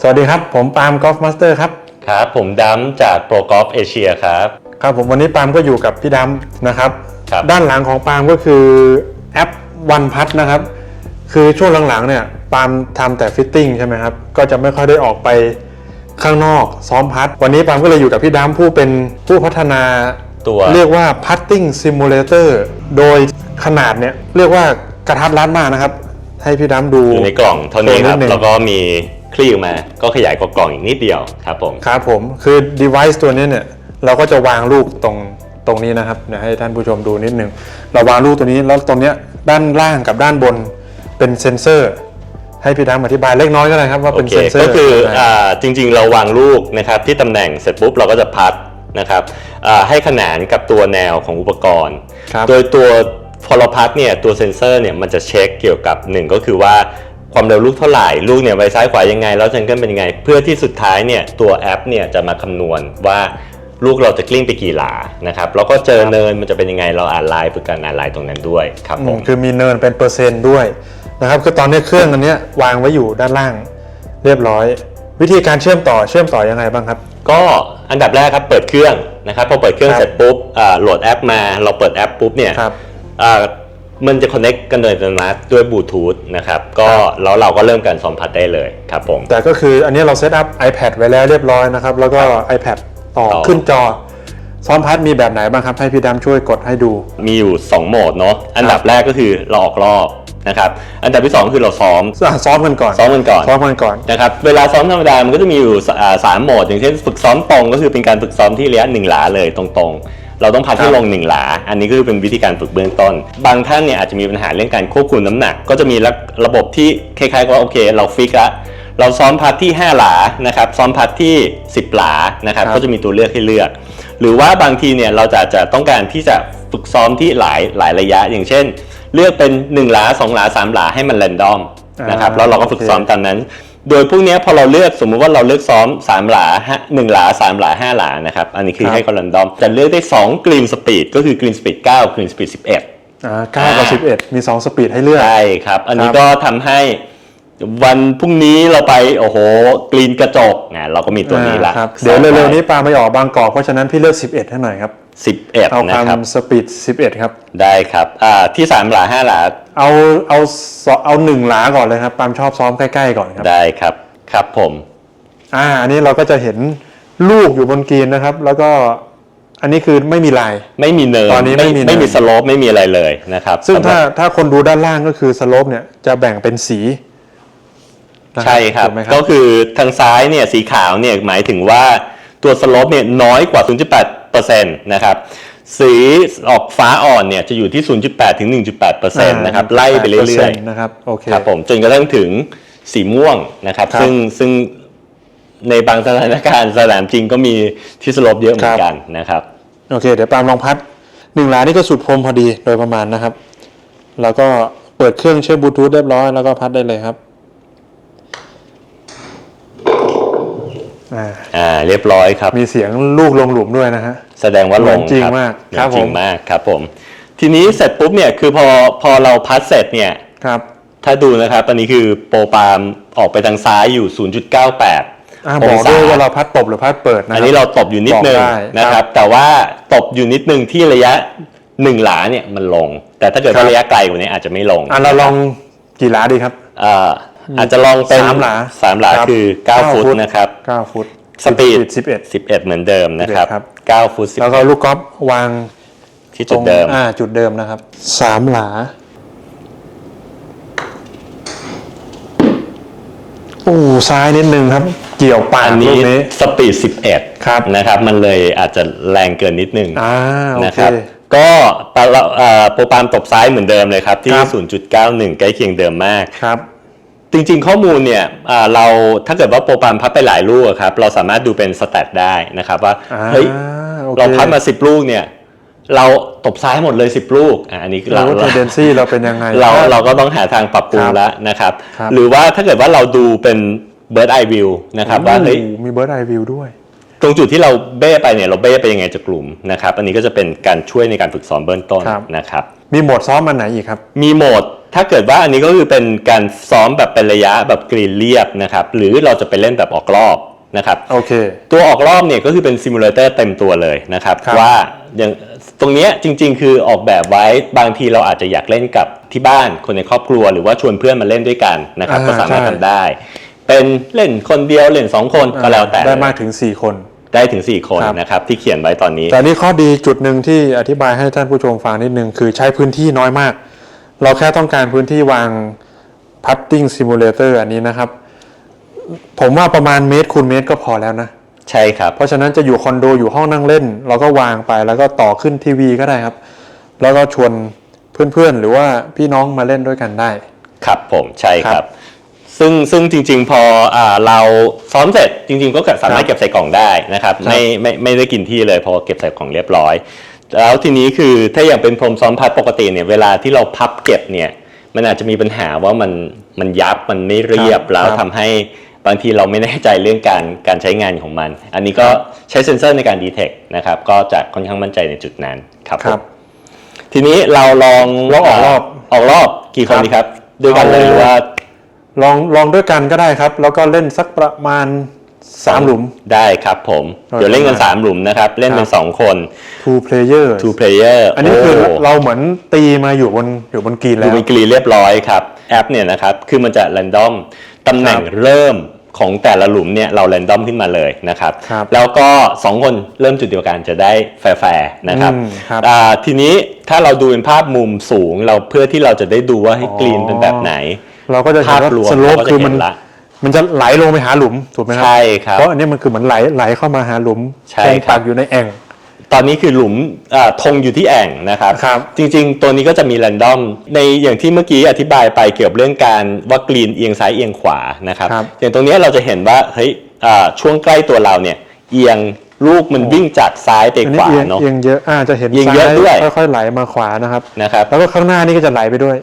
สวัสดีครับ ผมปาล์มกอล์ฟมาสเตอร์ครับ ครับ ผมดัมจากโปรกอล์ฟเอเชียครับ ครับผมวันนี้ปาล์มก็อยู่กับพี่ดำนะครับครับ ด้านหลังของปาล์มก็คือแอปวันพัทนะครับ คือช่วงหลังๆเนี่ยปาล์มทำแต่ฟิตติ้งใช่ไหมครับ ก็จะไม่ค่อยได้ออกไปข้างนอกซ้อมพัด วันนี้ปาล์มก็เลยอยู่กับพี่ดำผู้เป็นผู้พัฒนาตัวเรียกว่า Putting Simulator โดยขนาดเนี่ยเรียกว่ากระทัดรัดมากนะครับ ให้พี่ดำดูอยู่ในกล่องเท่านี้ครับตัวนิดนึงแล้วก็มี คลี่ออกมาก็ขยายกว่ากล่องอีกนิดเดียวครับผมครับผมคือ device ตัวนี้เนี่ยเราก็จะวางลูกตรงตรงนี้นะครับเดี๋ยวให้ท่านผู้ชมดูนิดนึงเราวางลูกตัวนี้แล้วตรงเนี้ยด้านล่างกับด้านบนเป็นเซนเซอร์ ให้พี่ดำอธิบายเล็กน้อยก็ได้ครับว่าโอเป็นเคเซนเซอร์ก็คือยังไงอ่าจริง ๆ เราวางลูกนะครับที่ตำแหน่งเสร็จปุ๊บเราก็จะพัดนะครับอ่าให้ขนานกับตัวแนวของอุปกรณ์ครับโดยตัวพอเราพัดเนี่ยตัวเซนเซอร์เนี่ยมันจะเช็คเกี่ยวกับหนึ่งก็คือว่า ความเร็วลูกเท่าไหร่ ลูกเนี่ยไปซ้ายขวายังไง แล้วจังเกิลเป็นยังไง เพื่อที่สุดท้ายเนี่ยตัวแอปเนี่ยจะมาคำนวณว่าลูกเราจะกลิ้งไปกี่หลานะครับแล้วก็เจอเนินมันจะเป็นยังไงเราอ่านไลน์ฝึกการอ่านไลน์ตรงนั้นด้วยครับผมคือมีเนินเป็นเปอร์เซ็นต์ด้วยนะครับคือตอนนี้เครื่องอันเนี้ยวางไว้อยู่ด้านล่างเรียบร้อย วิธีการเชื่อมต่อเชื่อมต่อยังไงบ้างครับ ก็อันดับแรกครับเปิดเครื่องนะครับพอเปิดเครื่องครับเสร็จปุ๊บอ่าโหลดแอปมาเราเปิดแอปปุ๊บเนี่ย ครับอ่ามันจะ connect กันโดยอัตโนมัติด้วยบลูทูธนะครับก็แล้วเราก็เริ่มการสัมผัสได้เลยครับผม แต่ก็คืออันนี้เราเซตอัพ iPad ไว้แล้วเรียบร้อยนะครับ แล้วก็ iPad ต่อต่อ ขึ้นจอซ้อมพัดมีแบบไหนบ้างครับ ให้พี่ดำช่วยกดให้ดู มีอยู่ 2 โหมดเนาะอันดับแรกก็คือเราออกรอบนะครับอันดับที่ 2 คือเราซ้อม อะซ้อมกันก่อนซ้อมกันก่อน ซ้อมกันก่อน นะครับเวลาซ้อมธรรมดามันก็จะมีอยู่สอ่าสามโหมด อย่างเช่นฝึกซ้อมตรงก็คือเป็นการฝึกซ้อมที่ระยะหนึ่งหลาเลยตรงๆ เราต้องพัดให้ครับลงหนึ่งหลา อันนี้ก็คือเป็นวิธีการฝึกเบื้องต้น บางท่านเนี่ยอาจจะมีปัญหาเรื่องการควบคุมน้ำหนัก ก็จะมีระระบบที่คล้ายๆกับว่าโอเค เราฟิกละเราซ้อมพัดที่ 5 หลานะครับซ้อมพัดที่ 10 หลานะครับครับก็จะมีตัวเลือกให้เลือก หรือว่าบางทีเนี่ยเราจะจะต้องการที่จะฝึกซ้อมที่หลายหลายระยะ อย่างเช่น เลือกเป็น 1 หลา 2 หลา 3 หลาให้มันแรนดอมนะครับแล้วเราก็ฝึกซ้อมตามนั้น โดยพวกเนี้ยพอเราเลือกสมมุติว่าเราเลือกซ้อม3หลาหนึ่งหลา3หลา5หลานะครับอันนี้คือครับให้คอลันดอมจะเลือกได้2กรีนสปีดก็คือกรีนสปีด9กรีนสปีด11อ่า9กับ11 มี 2 สปีดให้เลือกใช่ครับ อันนี้ครับก็ทำให้ วันพรุ่งนี้เราไปโอ้โหกรีนกระจกนะเราก็มีตัวนี้ละอ่าครับเดี๋ยวเร็วๆนี้ปาไม่ออกบางกอกเพราะฉะนั้นพี่เลือก 11 ให้หน่อยครับ 11 เอานะครับคำสปีด11 ครับ ได้ครับอ่าที่ 3 หลา 5 หลา เอาเอาสเอาหนึ่งหลาก่อนเลยครับปามชอบซ้อมใกล้ๆก่อนครับ ได้ครับครับผม อ่าอันนี้เราก็จะเห็นลูกอยู่บนกรีนนะครับ แล้วก็อันนี้คือไม่มีลาย ไม่มีเนินตอนนี้ไม่มีเนินไม่มีสโลปไม่มีอะไรเลยนะครับ ซึ่งสำหรับถ้าถ้าคนดูด้านล่างก็คือสโลปเนี่ยจะแบ่งเป็นสีนะ ใช่ครับถูกไหมครัก็บคือทางซ้ายเนี่ยสีขาวเนี่ยหมายถึงว่าตัวสโลปเนี่ยน้อยกว่า 0.8%นะครับสีออกฟ้าอ่อนเนี่ยจะอยู่ที่ 0.8 ถึง 1.8%นะครับไล่ไปเรื่อยๆนะครับโอเคๆครับผมจนกระทั่งถึงสีม่วงนะครับครับซึ่งซึ่งในบางสถานการณ์สนามจริงก็มีที่สโลปเยอะเหมือนกันนะครับโอเค เดี๋ยวปามลองพัดหนึ่งหลานี่ก็สุดพรมพอดีโดยประมาณนะครับ แล้วก็เปิดเครื่องเชื่อมบลูทูธเรียบร้อยแล้วก็พัดได้เลยครับ อ่าอ่าเรียบร้อยครับ มีเสียงลูกลงหลุมด้วยนะฮะแสดงว่าลเหมืงอนจริงคบมากเหมือนครับจริผงมมากครับผม ทีนี้เสร็จปุ๊บเนี่ยคือพอพอเราพัดเสร็จเนี่ยครับ ถ้าดูนะครับตอนนี้คือโปรปาล์มออกไปทางซ้ายอยู่ 0.98อ่าอบองกศาด้วยว่าเราพัดตบหรือพัดเปิดนะคอัรันนี้เราตบอยู่นิดนึงบอกได้นะคครัรับบแต่ว่าตบอยู่นิดนึงที่ระยะหนึ่งหลาเนี่ยมันลง แต่ถ้าเกิดครัว่าบระยะไกลกว่านี้อาจจะไม่ลงอะเราลองกี่หลาดีครับอ่าอาจจะลองเป็นสามหลาสามหลาครับคือเก้า9ฟุตฟุตนะครับ 9 ฟุตสปีดสิบเอ็ด11 เหมือนเดิมนะครับครับ 9 ฟุตแล้วก็ลูกกอล์ฟวาง10ที่จุดเดิมตรงอ่า จุดเดิมนะครับ สามหลา โอ้ซ้ายนิดนึงครับ เกี่ยวปาอักนลูนี้กนี้สปีด 11 ครับนะครับ มันเลยอาจจะแรงเกินนิดนึงอ่าโอนะเคครับก็ปาเราเอ่อโปรปาล์มตบซ้ายเหมือนเดิมเลยครับ ที่ครับ0.91 ใกล้เคียงเดิมมากครับ จริงๆ ข้อมูลเนี่ยอ่าเราถ้าเกิดว่าโปรปาล์มพัดไปหลายลูกอะครับเราสามารถดูเป็นสแตทได้นะครับว่าอ่าเฮ้ยโอเคเราพัดมา 10 ลูกเนี่ยเราตบซ้ายหมดเลย 10 ลูกอะอันนี้เราเราเทเราเดนซี่เราเป็นยังไง เราถ้เราก็ต้องหาทางปรับปรุงครับแล้วนะครับครับ หรือว่าถ้าเกิดว่าเราดูเป็นเบิร์ดไอวิวนะครับว่าเฮ้ยโอ้มีเบิร์ดไอวิวด้วย ตรงจุดที่เราเบ้ไปเนี่ยเราเบ้ไปยังไงจากกลุ่มนะครับ อันนี้ก็จะเป็นการช่วยในการฝึกซ้อมเบื้องต้นครับนะครับ มีโหมดซ้อมมันไหนอีกครับ มีโหมด ถ้าเกิดว่าอันนี้ก็คือเป็นการซ้อมแบบเป็นระยะแบบกรีนเรียบนะครับ หรือเราจะไปเล่นแบบออกรอบนะครับโอเคตัวออกรอบเนี่ยก็คือเป็นซิมูเลเตอร์เต็มตัวเลยนะครับครับว่าอย่างตรงเนี้ยจริง ๆ คือออกแบบไว้บางทีเราอาจจะอยากเล่นกับที่บ้านคนในครอบครัว หรือว่าชวนเพื่อนมาเล่นด้วยกันนะครับอ่าก็สามารถใช่ทำได้ เป็นเล่นคนเดียวเล่นสองคนก็แล้วแต่ได้มากถึง 4 คนได้ถึง 4 คนครับนะครับที่เขียนไว้ตอนนี้ แต่นี่ข้อดีจุดหนึ่งที่อธิบายให้ท่านผู้ชมฟังนิดนึงคือใช้พื้นที่น้อยมาก เราแค่ต้องการพื้นที่วางพัตติ้งซิมูเลเตอร์อันนี้นะครับ ผมว่าประมาณเมตรคูณเมตรก็พอแล้วนะ ใช่ครับ เพราะฉะนั้นจะอยู่คอนโดอยู่ห้องนั่งเล่น เราก็วางไปแล้วก็ต่อขึ้นทีวีก็ได้ครับ แล้วก็ชวนเพื่อนๆ หรือว่าพี่น้องมาเล่นด้วยกันได้ ครับผมใช่คครัรับบซึ่งซึ่งจริง ๆ พออาเราซ้อมเสร็จจริง ๆ ก็สามารถครับเก็บใส่กล่องได้นะครับครับ ไม่ไม่ไม่ได้กินที่เลยเพอเก็บใส่กล่องเรียบร้อย แล้วทีนี้คือถ้าอย่างเป็นพรมซ้อมพัดปกติเนี่ยเวลาที่เราพับเก็บเนี่ยมันอาจจะมีปัญหาว่ามันมันยับมันไม่เรียบครับแล้วครับทำให้บางทีเราไม่แน่ใจเรื่องการการใช้งานของมัน อันนี้ก็ใช้เซ็นเซอร์ในการดีเทคนะครับก็จะค่อนข้างมั่นใจในจุดนั้นครับครับผมทีนี้เราลองลองออกรอบออกรอบกี่คนครับดีครับ ด้วยกันเลยเอาหรือว่าลองลองด้วยกันก็ได้ครับ แล้วก็เล่นสักประมาณ 3หลุมได้ครับผมโอเคเดี๋ยวเล่นกัน3หลุมนะครับ เล่นเป็นครับ2คน two player two player อันนี้คือโเราเหมือนตีมาอยู่บนอยู่บนกรีนดูแล้วเป็นกรีนเรียบร้อยครับ แอปเนี่ยนะครับ คือมันจะ r รนดอมตำแหน่งครับเริ่มของแต่ละหลุมเนี่ยเรา r รนดอมขึ้นมาเลยนะครับครับ แล้วก็ 2 คนเริ่มจุดเดียวกันจะได้แฟร์ๆนะครับอืมครับอ่าทีนี้ถ้าเราดูเป็นภาพมุมสูงเราเพื่อที่เราจะได้ดูว่าให้อ๋อกรีนเป็นแบบไหน เราก็จะเห็นภาพว่ารวมสโลปเราก็จะคือมันเห็นละ มันจะไหลลงไปหาหลุมถูกไหมครัใช่ครับเพราะอันนี้มันคือเหมือนไหลไหลเข้ามาหาหลุมใช่แทงครับปากอยู่ในแอ่งตอนนี้คือหลุมอ่าธงอยู่ที่แอ่งนะครับครับจริงๆ ตัวนี้ก็จะมีแรนดอมในอย่างที่เมื่อกี้อธิบายไปเกี่ยวกับเรื่องการว่ากรีนเอียงซ้ายเอียงขวานะครับครับอย่างตรงเนี้ยเราจะเห็นว่าเฮ้ยอ่าช่วงใกล้ตัวเราเนี่ยเอียงลูกมันวิ่งจากซ้ายไปอันขนี้วาเอียงเนาะเอียงเยอะอ่าจะเห็นเอียงซ้าเยอะด้วยค่อยๆไหลมาขวานะครับนะครับ แล้วก็ข้างหน้านี่ก็จะไหลไปด้วย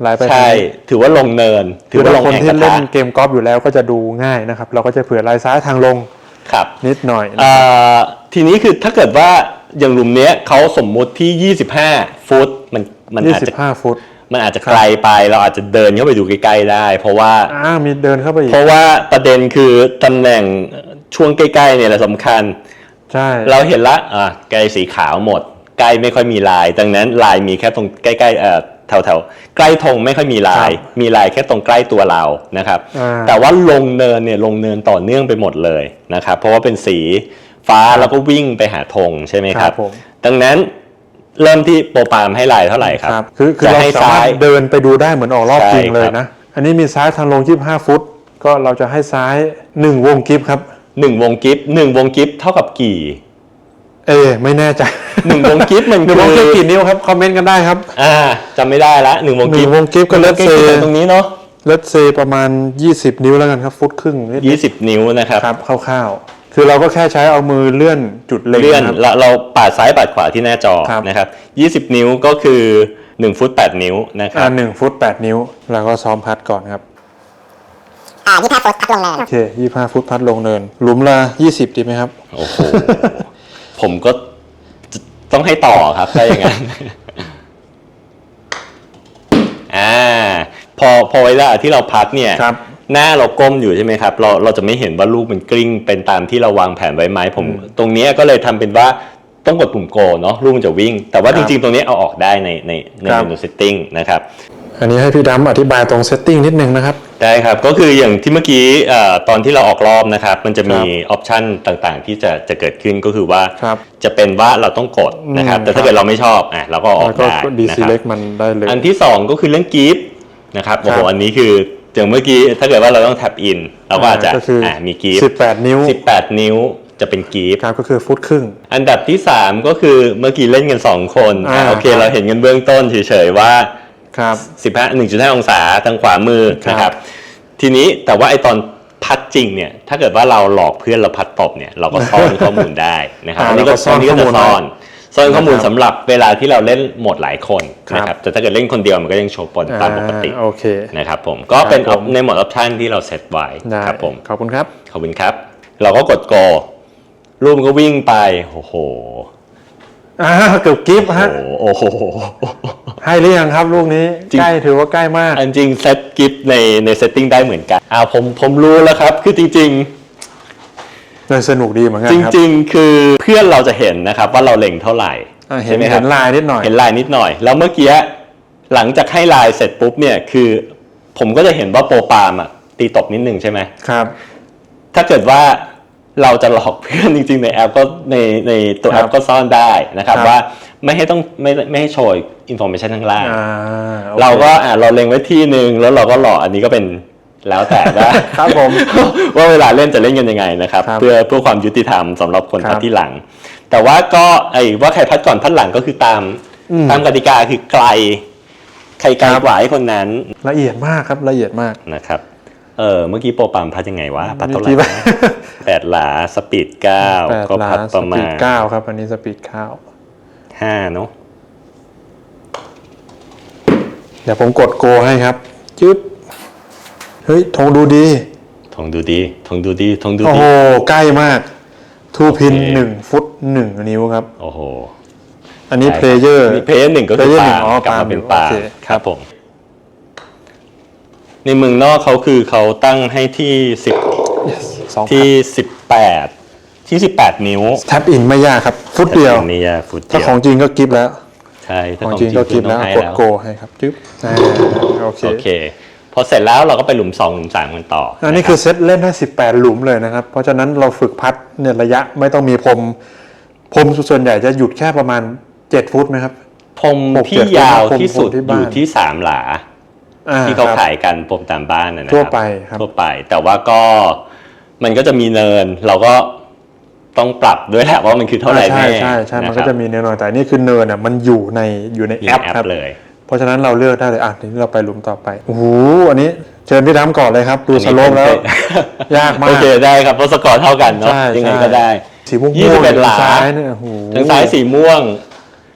ไหลไปใช่ ถือว่าลงเนิน ถืคืออว่าลถ้างคนแอ่งที่กระเล่ทะนเกมกอล์ฟอยู่แล้วก็จะดูง่ายนะครับ เราก็จะเผื่อลายซ้ายทางลงครับนิดหน่อยนะอ่าทีนี้คือถ้าเกิดว่าอย่างหลุมเนี้ยเขาสมมุติที่ 25 ฟุตมันมันยี่อาจสิจะบห้าฟุตมันอาจจะไกลไปเราอาจจะเดินเข้าไปดูใกล้ๆได้ เพราะว่าอ่ามีเดินเข้าไปอีกเพราะว่าประเด็นคือตำแหน่งช่วงใกล้ๆเนี่ยแหละสำคัญใช่เราเห็นละอะไกลสีขาวหมด ใกล้ไม่ค่อยมีลาย ดังนั้นลายมีแค่ตรงใกล้ๆเอ่อ แถวๆใกล้ธงไม่ค่อยมีลาย มีลายแค่ตรงใกล้ตัวเรานะครับอ่าแต่ว่าลงเนินเนี่ยลงเนินต่อเนื่องไปหมดเลยนะครับ เพราะว่าเป็นสีฟ้าแล้วก็วิ่งไปหาธงใช่ไหมครับผมดังนั้นเริ่มที่โปรปาล์มให้ลายเท่าไหร่ครับครับคือคือจะเราให้สามารซ้าถยเดินไปดูได้เหมือนออกรอบใช่จริงเลยครับนะ อันนี้มีซ้ายทางลง 25 ฟุต ก็เราจะให้ซ้าย 1 วงกิฟครับหนึ่งวงกิฟหนึ่งวงกิฟเท่ากับกี่ เอไม่แน่ใจหนึ่งวงกิฟมันหนึ่งคืวงกิฟอกี่นิ้วครับคอมเมนต์กันได้ครับอ่าจำไม่ได้ละหนึ่งวงหกินึ่ฟงวงกิฟก็เลตใกล้เซๆตรงนี้เนาะเลตเซประมาณ 20 นิ้วแล้วกันครับฟุตครึ่งนิดยี่สิบนิ้วนะครับครับคร่าวๆคือเราก็แค่ใช้เอามือเลื่อนจุดเล็งเลื่อนนะครับเราเราปาดซ้ายปาดขวาที่หน้าจอครับนะครับยี่สิบนิ้วก็คือหนึ่งฟุตแปดนิ้วนะครัอ่าบหนึ่งฟุต 8 นิ้ว แล้วก็ซ้อมพัดก่อนครับอ่ายี่ห้าฟุตพัดลงเนินโอเค25ฟุตพัดลงเนินหลุมละ20ดีไหมครับโอ้โห ผมก็จะต้องให้ต่อครับถ้าอย่างนั้นอ่าพอพอเวลาที่เราพัดเนี่ยครับหน้าเราก้มอยู่ใช่ไหมครับ เราเราจะไม่เห็นว่าลูกมันกลิ้งเป็นตามที่เราวางแผนไว้ไหมผม ตรงเนี้ยก็เลยทำเป็นว่าต้องกดปุ่มโกเนาะลูกมันจะวิ่ง แต่ว่าคจรับริงๆ ตรงนี้เอาออกได้ในในในครับเมนู setting นะครับ อันนี้ให้พี่ดำอธิบายตรงเซตติ้งนิดนึงนะครับ ได้ครับ ก็คืออย่างที่เมื่อกี้เอ่อตอนที่เราออกรอบนะครับ มันจะมีครัออปชันต่างๆ ที่จะจะเกิดขึ้นก็คือว่าครับจะเป็นว่าเราต้องกดนะครับอืมแต่ถ้าเกิดเราไม่ชอบอะเราก็ออแล้กวก็ได้ดีนะซีครับเล็กมันได้เลยอันที่สองก็คือเรื่องกิฟต์นะครับโอ้โหครับอันนี้คืออย่างเมื่อกี้ถ้าเกิดว่าเราต้องแท็บอินเราก็อาจจะก็คืออ่อะมีกิฟต์18 นิ้ว 18 นิ้วจะเป็นกิฟต์ครับก็คือฟุตครึ่ง อันดับที่ 3 ก็คือเมื่อกี้เล่นกัน 2 คนอ่าอะโอเค เราเห็นกันเบื้องต้นเฉยๆว่า ครับ15 1.5องศาทางขวามือครับนะครับ ทีนี้แต่ว่าไอตอนพัดจริงเนี่ย ถ้าเกิดว่าเราหลอกเพื่อนเราพัดตบเนี่ยเราก็ซ่อนข้อมูลได้นะครับอ่าอันนี้ก็เราก็ซ่อนอันนี้ก็จะข้อมูลซ่อนซ่อนข้อมูลนะครับสำหรับเวลาที่เราเล่นโหมดหลายคนครับนะครับแต่ถ้าเกิดเล่นคนเดียวมันก็ยังโชว์ปนตามปกติอ่าโอเคนะครับผมก็เป็นครับผมในโหมดออปชันที่เราเซตไว้ได้ครับผมขอบคุณครับขอบคุณครับ เราก็กดโกรูปมันก็วิ่งไปโอ้โหอ่าเกือบกิฟต์ฮะโอ้โห ให้หรือยังครับลูกนี้จริง ใกล้ถือว่าใกล้มาก อันจริงเซตกิฟต์ในในเซตติ้งได้เหมือนกันอ่าผมผมรู้แล้วครับ คือจริงๆเลยสนุกดีเหมือนกันจครับ ริงๆ คือเพื่อนเราจะเห็นนะครับว่าเราเล็งเท่าไหร่อ่าเห็ใช่นไหมครัเห็บนลายนิดหน่อย เห็นลายนิดหน่อย แล้วเมื่อกี้หลังจากให้ลายเสร็จปุ๊บเนี่ยคือ ผมก็จะเห็นว่าโปรปาล์มอะตีตกนิดนึงใช่ไหมครับ ถ้าเกิดว่าเราจะหลอกเพื่อนจริงๆ ในแอปก็ในในตัวคแอรับปก็ซ่อนได้นะครับครับ ว่า ไม่ให้ต้องไม่ไม่ให้โชว์อินโฟมชันข้างล่างอ่าโอคเราก็อ่าเราเล็งไว้ที่หนึ่งแล้วเราก็หลอกอันนี้ก็เป็นแล้วแต่ว่าครับผมว่าเวลาเล่นจะเล่นกันยังไงนะครับครับเพื่อเพื่อความยุติธรรมสำหรับคนครับพัดที่หลัง แต่ว่าก็ไอ้ว่าใครพัดก่อนพัดหลังก็คือตามอืมตามกติกาคือไกล ใครไกลครับกว่าให้คนนั้น ละเอียดมากครับละเอียดมากนะครับเออเมื่อกี้โปรปามพัดยังไงวะพัดเท่าไหเมื่ร่อกี้นะแปดหลาสปีดเก้าแปดก็ล้าพัดนประสมาปีดณเก้าครับ อันนี้สปีดเก้า ห้าเนาะเดี๋ยวผมกดโกให้ครับจึ๊บเฮ้ยธงดูดีทงดูดีทงดูดีทงดูโอ้ดีโห ใกล้มากทูพินโอเคหนึ่งฟุตหนึ่งนิ้วครับ โอ้โห อันนี้เพลเยอร์เพย์หนึ่งก็คือ player ปาหนึ่ล์งมอ๋อกลับมาปาล์มเป็นปาล์มโอเคครับผม ในเมืองนอกเขาคือเขาตั้งให้ที่สิบสองที่สิบแปด ที่สิบแปดนิ้วแท็บอินไม่ยากครับ ฟุตเดียว นี่ยาฟุตถ้าเดียวของจริงก็กิฟแล้ว ใช่ถ้าของของจริงก็กิฟต้แล้อวงให้กดแล้วโกให้ครับจึ๊บอ่าโอเคโอเค พอเสร็จแล้วเราก็ไปหลุมสองหลุมสามกันต่ออันนี้ะรับคือเซตเล่นได้18 หลุมเลยนะครับ เพราะฉะนั้นเราฝึกพัดเนี่ยระยะไม่ต้องมีพรมพรมส่วนใหญ่จะหยุดแค่ประมาณ 7 ฟุตไหมครับ พรมหกที่เจ็ดยาวพรมที่สุดที่อบ้าน ยู่ที่สามหลา อ่ที่เขาครับ ขายกันพรมตามบ้านนะนะครับทั่วไปครับ ทั่วไปแต่ว่าก็มันก็จะมีเนิน เราก็ ต้องปรับด้วยแหละว่ามันคือเท่าไหร่ใช่แน่ใช่ใช่มันคก็รับจะมีเนินหน่อยแต่อันนี่คือเนินอะมันอยู่ในอยู่ในอยู่แอในปแอปครับเลยเพราะฉะนั้นเราเลือกได้เลยอะทีนี้เราไปหลุมต่อไปโอ้โหอันนี้เชิญพี่ดำก่อนเลยครับดูสโลปแล้ว ยากมากโอเคได้ครับเพราะสกอร์เท่ากันเนาะใช่ยังไงใช่ก็ได้สีม่วงยี่ม่สิวบงเอ็ดหลาซ้ายเนี่ยโอ้โหทางซ้ายสีม่วง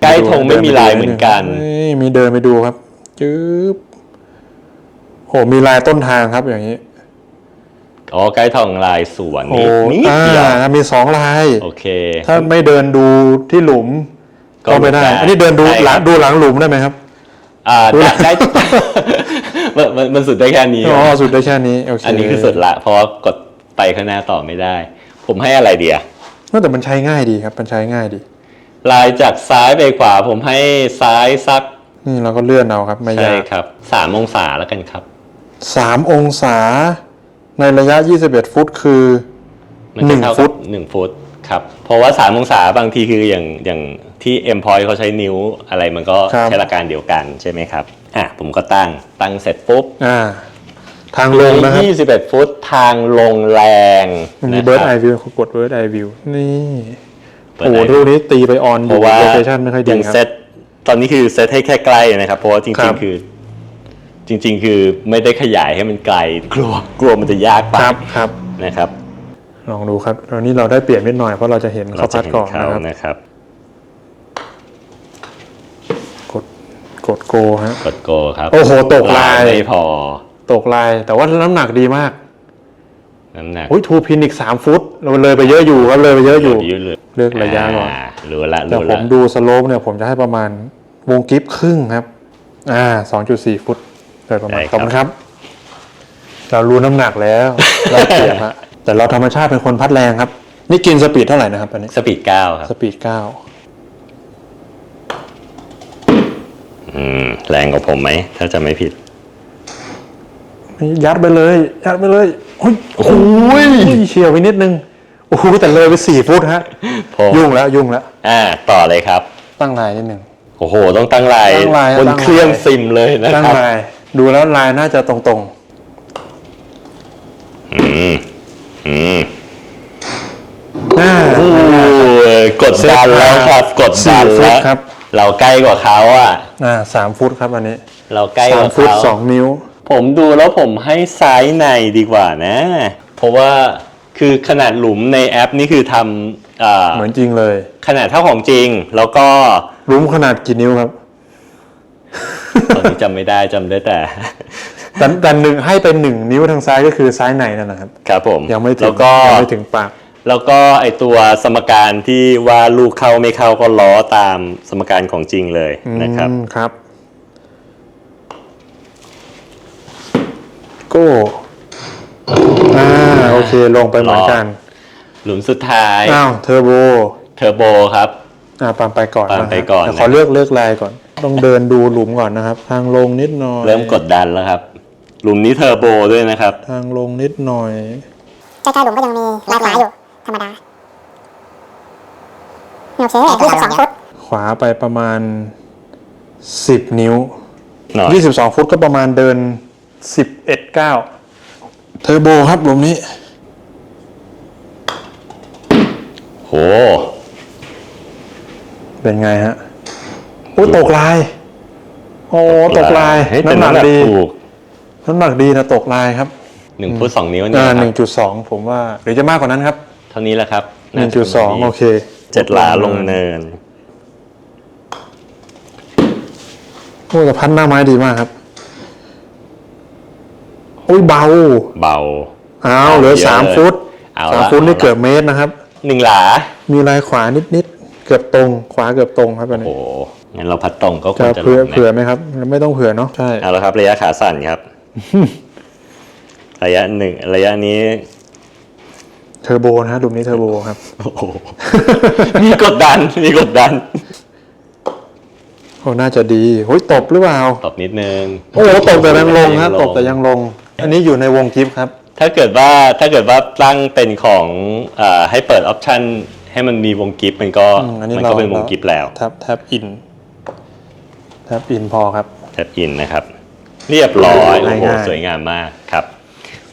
ใกล้ธงไม่มีลายเหมือนกันเฮ้ยมีเดินไปดูครับจึ๊บโหมีลายต้นทางครับอย่างนี้ อ๋อใกล้ทองลายสวนโอ้นี่นิดอ่าเดียวมีสองลาย โอเค ถ้าไม่เดินดูที่หลุม ก็ก็ไม่ได้ไม่ได้ อันนี้เดินดูใช่หลังครับดูหลังหลุมได้ไหมครับอ่าได้ได้มันมันมันสุดได้แค่นี้อ๋อสุดได้แค่นี้โอเคอันนี้คือสุดละ เพราะว่ากดไปข้างหน้าต่อไม่ได้ ผมให้อะไรเดียแต่มันใช้ง่ายดีครับ มันใช้ง่ายดี ลายจากซ้ายไปขวา ผมให้ซ้ายสักนี่เราก็เลื่อนเอาครับไม่ใช่ยากครับสามองศาแล้วกันครับสามองศา ในระยะ 21 ฟุตคือ มันหนึ่จะงเท่าฟุกับตหนึ่งฟุตครับ เพราะว่าสามองศาบางทีคืออย่างอย่างที่เอ็มพอยเขาใช้นิ้วอะไรมันก็ครับ ใช้หลักการเดียวกันใช่ไหมครับอะผมก็ตั้งตั้งเสร็จปุ๊บอ่า ทางลงนะครับ ยี่สิบเอ็ดฟุตทางลงแรงมันนะมีคเบิร์ดรัไอบวิวกดเบิร์ดไอวิวนี่เปิดโอ้โห Eye ลูกนี้ตีไปออนอเพยู่ราะว่าโลเคชั่นไม่ค่อยดียังครับ เซตตอนนี้คือเซตให้แค่ใกล้นะครับ เพราะว่าจครัริงบ ๆ คือ จริง ๆ คือไม่ได้ขยายให้มันไกลกลัวกลัวมันจะยากไปครับครับ นะครับลองดูครับตอนนี้เราได้เปลี่ยนนิดหน่อยเพราะเราจะเห็นเราเขาจะพัดเห็นก่อนเขานะครับ นะครับกดกดโกฮะ กดโกครับโอ้โหตกลาย ไม่พอตกลาย แต่ว่าน้ำหนักดีมากน้ำหนักอุ้ยทูพินอีก 3 ฟุตเราเลยไปเยอะอยู่ครับเลยไปเยอะอยู่ ยืดเลยเลือกระยะก่อนารู้ละแต่รู้ผละมดูสโลปเนี่ยผมจะให้ประมาณวงกิฟครึ่งครับ อ่า 2.4 ฟุตโดยประมาณขอบคุณครับ เรารู้น้ำหนักแล้วเราเปลี่ยนละแต่เราธรรมชาติเป็นคนพัดแรงครับ นี่กินสปีดเท่าไหร่นะครับอันนี้สปีดเก้าครับ สปีดอืม แรงกว่าผมไหม ถ้าจะไม่ผิด9ยัดไปเลย ยัดไปเลยโอ้ยโอ้ยเฉียวไปนิดนึงโอ้โหแต่เลยไป4ฟุตฮะ พอ ยุ่งแล้วยุ่งแล้วอ่า ต่อเลยครับ ตั้งลายนิดนึง โอ้โห ต้องตั้งลายตั้งลายบนตั้งลายเครื่องซิมเลยนะตั้งครับ ลาย ดูแล้วลายน่าจะตรงอืม อืมๆอ่าโอ้ยกดดันแล้วครับ กดดันสี่ฟุแล้ตวครับ เราใกล้กว่าเขาอะอ่าสามฟุตครับอันนี้เราใกล้กสามว่าฟุตเขาสองนิ้ว ผมดูแล้วผมให้ซ้ายในดีกว่านะ เพราะว่าคือขนาดหลุมในแอปนี่คือทำอ่าเหมือนจริงเลย ขนาดเท่าของจริง แล้วก็รุ้มขนาดกี่นิ้วครับ ตอนนี้จำไม่ได้จำได้แต่แต่แต่หนึ่งให้เป็นหนึ่งนิ้วทางซ้ายก็คือซ้ายในนั่นนะครับ ครับผมยังไม่ถึงแล้วก็ ยังไม่ถึงปาก แล้วก็ไอตัวสมการที่ว่าลูกเข้าไม่เข้าก็ล้อตามสมการของจริงเลยนะครับ อืมครับ โก้อ่าโอเคลงไปเหมือนกันหลุมสุดท้ายอ้าวเทอร์โบเทอร์โบครับ อ่าปามไปก่อนปาล์มะไปก่อนเดี๋ยวนะขอเลือกเลือกลายก่อน ต้องเดินดูหลุมก่อนนะครับ ทางลงนิดหน่อยเริ่มกดดันแล้วครับ หลุมนี้เทอร์โบด้วยนะครับ ทางลงนิดหน่อยใกล้ๆหลุมก็ยังมีลายขวาอยู่ ธรรมดาโอเคยี่สิบสองฟุตขวาไปประมาณ10นิ้วหน่อย22ฟุตก็ประมาณเดิน11ก้าวเทอร์โบครับหลุมนี้ โห เป็นไงฮะ อุ้ยตกลาย โอ้ตกลายเฮ้ยแต่น้ำหนักดีถูกน้ำหนักดีนะตกลายครับหนึ่งฟุตสองนิ้วนี่อ่านะคหรันึ่บงจุดสองผมว่าหรือจะมากกว่านั้นครับ เท่านี้แหละครับหนึ่งจุดสองโอเคเจ็ดหลาลงเนินโอ้แต่พัดหน้าไม้ดีมากครับอุ้ยเบา เบาอ้าวเหลือเยอะสามเลยฟุตเอาสามละฟุตนี่เอาละเกือบเมตรนะครับหนึ่งหลา มีลายขวานิดๆเกือบตรง ขวาเกือบตรงครับอันนี้โอ้ งั้นเราพัดตรงก็ควจะรจะลเผื่องนะเผื่อไหมครับ ไม่ต้องเผื่อเนาะใช่เอาละครับ ระยะขาสั่นครับ ระยะหนึ่งระยะนี้ เทอร์โบนะฮะหลุมนี้เทอร์โบครับ โอ้โห มีกดดัน มีกดดัน โอ้น่าจะดีโอ้ยตบหรือเปล่าตบนิดนึงโอ้โหตบแต่ยังลงฮะยังตบแต่ยังลง อันนี้อยู่ในวงกิฟต์ครับ ถ้าเกิดว่าถ้าเกิดว่าตั้งเป็นของอ่าให้เปิดออปชันให้มันมีวงกิฟมันก็อืมอันนี้มันเราก็เป็นวงกิฟแล้ว แท็บแท็บอิน แท็บอินพอครับ แท็บอินนะครับ เรียบร้อยโอ้โหง่ายๆสวยงามมากครับ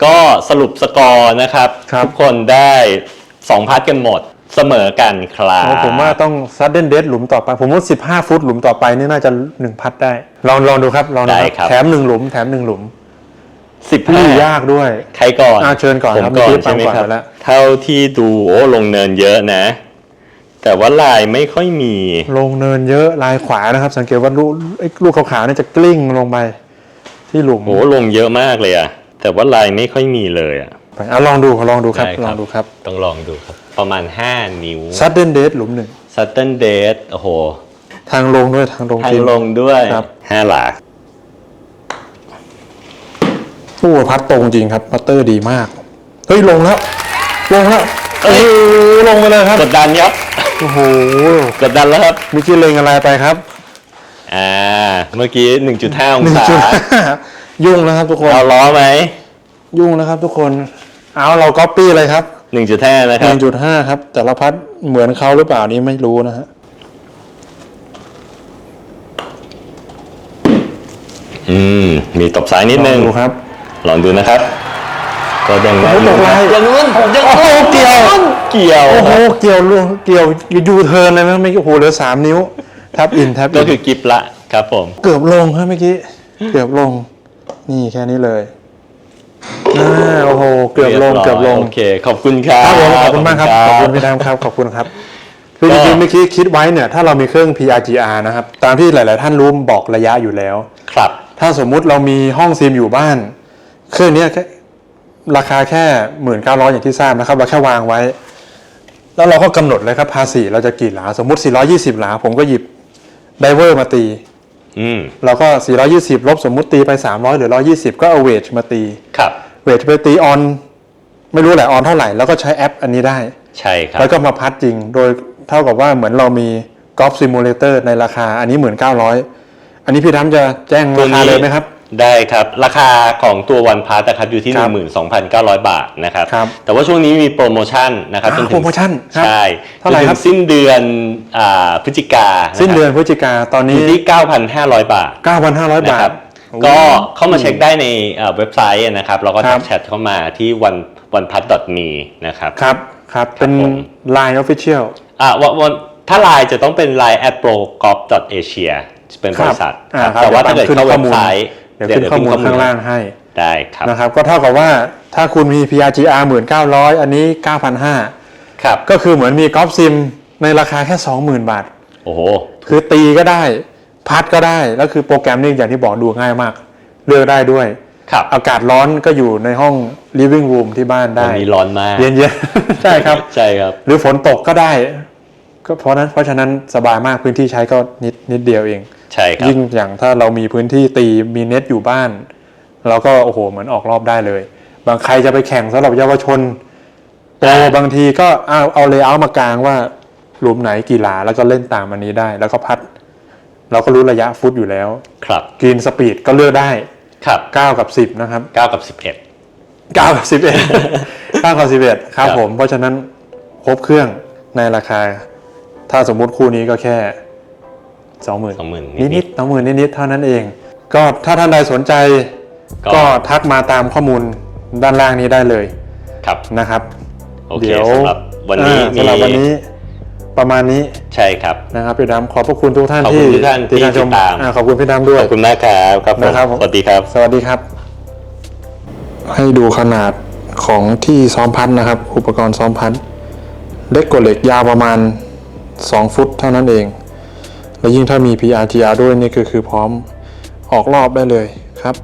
ก็สรุปสกอร์นะครับ ครับ ทุกคนได้2พัดกันหมดเสมอกันครับโอ้ผมว่าต้องซัดเดนเดสหลุมต่อไป ผมว่า15 ฟุตหลุมต่อไปนี่น่าจะหนึ่งพัดได้ ลองลองดูครับลองดูได้คครัรับบแถมหนึ่งหลุมแถมหนึ่งหลุมสิบนี่ห้ายากด้วย ใครก่อนอ่าเชิญก่อนผมครับก่อนเมื่อกี้ใช่ไหมฟังก่อนครับ ไปแล้ว เท่าที่ดูโอ้ลงเนินเยอะนะ แต่ว่าลายไม่ค่อยมี ลงเนินเยอะลายขวานะครับ สังเกตว่าลูกไอ้ลูกขาวๆเนี่ยจะกลิ้งลงไปที่หลุมโอ้ลงเยอะมากเลยอะแต่ว่าลายไม่ค่อยมีเลยอะไปอะลองดูลองดูครับได้ลองดูครับต้องลองดูครับ ประมาณ 5 นิ้วซัดเดนเดสหลุมหนึ่งซัตเทิลเดทโอ้โหทางลงด้วยทางลงทาจริงงลงด้วยครับห้าหลาโอ้พัดตรงจริงครับพัตเตอร์ดีมากเฮ้ยลงแล้ว ลงแล้วเอ้ยลงไปเลยครับ กดดันครับ โอ้โหกดดันแล้วครับเมื่อกี้เล็งอะไรไปครับ อ่า เมื่อกี้ 1.5 องหนึ่งศาจุดยุ่งนะครับทุกคน เอาล้อไหม ยุ่งนะครับทุกคน เอาเราก๊อปปี้เลยครับ 1.5 นะคหรับนึ่งจุดห้าครับ แต่ละพัดเหมือนเขาหรือเปล่านี่ไม่รู้นะฮะ อืม มีตบซ้ายนิดนึงลองดูครับ ลองดูนะครับ ก็ยังโอ้โหตกลายยังนู้นผมยังโอ้โหเกี่ยวเกี่ยวโอ้โหเกี่ยวลงเกี่ยวยูเทิร์นเลยนะไม่โอ้โหเหลือสามนิ้วแท็บอินแท็บก็อินคือกิฟละครับผม เกือบลงครับเมื่อกี้เกือบลง นี่แค่นี้เลยอ่าโอ้โหเกือบลงรียร้ยเกือบลงโอเคขอบคุณครับครับผมขอบคุณมากครับขอบคุณพี่ดำครับขอบคุณครับคือก็จริงๆเมื่อกี้คิดไว้เนี่ยถ้าเรามีเครื่อง PRGR นะครับ ตามที่หลาย ๆ ท่านรู้บอกระยะอยู่แล้ว ครับ ถ้าสมมุติเรามีห้องซิมอยู่บ้าน เครื่องเนี้ยแค่ ราคาแค่หมื่นเก้าร้อยอย่างที่ทราบนะครับ เราแค่วางไว้ แล้วเราก็กำหนดเลยครับภาษีเราจะกี่หลา สมมุติ 420 หลา ผมก็หยิบไดเวอร์มาตีอืมเราก็ 420 ลบสมมุติตีไป 300 หรือ 120 ก็เอาเวทมาตี ครับเวทไปตีออน ไม่รู้แหละออนเท่าไหร่ แล้วก็ใช้แอปอันนี้ได้ ใช่ครับ แล้วก็มาพัดจริง โดยเท่ากับว่าเหมือนเรามีกอล์ฟซิมูเลเตอร์ในราคา อันนี้ 1,900 อันนี้พี่ดำจะแจ้งตัวราคานี้เลยไหมครับ ได้ครับ ราคาของตัววันพาร์นะครับอยู่ที่ครับ12,900 บาทนะครับ ครับแต่ว่าช่วงนี้มีโปรโมชั่นนะครับอ่าจนถึงโปรโมชั่นครับใช่เท่าไหร่จนถึงครับสิ้นเดือนอ่าพฤศจิกาะครับสิ้นเดือนพฤศจิกาตอนอนี้ ยู่ที่ 9,500 บาท 9,500 นะบาคทรับก็เข้ามาเช็คได้ในเอ่อเว็บไซต์นะครับ แล้วก็ครัทับกแชทเข้ามาที่วันวันพัท .me นะครับ ครับ ครับ เป็น ผม Line Official อ่าวันวันถ้าไลน์จะต้องเป็น line at pro golf asia เป็นบริษัทอ่าครับครับแต่ว่าถ้าเกิดขึ้นเข้าข้เว็อบมูลไซต์ เดี๋ยวขึ้นข้อมูลข้างล่างให้ได้ครับนะครับก็เท่ากับว่าถ้าคุณมี PRGR 1,900 อันนี้ 9,500ครับก็คือเหมือนมีกอล์ฟซิมในราคาแค่ 20,000 บาท โอ้โห คือตีก็ได้ พัดก็ได้ แล้วคือโปรแกรมนี่อย่างที่บอกดูง่ายมาก เลือกได้ด้วยครับอากาศร้อนก็อยู่ในห้อง living room ที่บ้านได้วันนี้ร้อนมาก เย็นๆ ใช่ครับ ใช่ครับ หรือฝนตกก็ได้ ก็เพราะนั้นเพราะฉะนั้นสบายมากพื้นที่ใช้ก็นิดนิดเดียวเอง ใช่ครับยิ่งอย่างถ้าเรามีพื้นที่ตีมีเน็ตอยู่บ้านเราก็โอ้โหเหมือนออกรอบได้เลย บางใครจะไปแข่งสำหรับเยาวชนโปรบางทีก็เอาเอาเลเยอร์มากลางว่าหลุมไหนกี่หลาแล้วก็เล่นตามอันนี้ได้ แล้วก็พัด เราก็รู้ระยะฟุตอยู่แล้ว ครับกรีนสปีดก็เลือกได้ครับ9กับ 10 นะครับ 9 กับ 11 9 กับ 11 9 กับ 11 ครับครับผม เพราะฉะนั้นครบเครื่องในราคา ถ้าสมมุติคู่นี้ก็แค่ 20,000 20,000นิดนิดสองหมื่นนิดนิดๆเท่านั้นเอง ก็ถ้าท่านใดสนใจก็ก็ทักมาตามข้อมูลด้านล่างนี้ได้เลยครับนะครับโอเคเดี๋ยวสำหรับวันนี้อ่ามีสำหรับวันนี้ประมาณนี้ใช่ครับนะครับพี่ดำขอบพระคุณทุกท่านขอบคุที่ณทุกท่านที่ชติดตามอ่ขอบคุณพี่ดำด้วยขอบคุณมากครับครับผมนะครับผมสวัสดีครับ สวัสดีครับ ให้ดูขนาดของที่ซ้อมพัดนะครับ อุปกรณ์ซ้อมพัดเล็กกว่าเหล็กยาวประมาณ 2 ฟุตเท่านั้นเอง และยิ่งถ้ามี PRTR ด้วยนี่คือคือพร้อมออกรอบได้เลยครับ